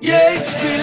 Yeah, it's been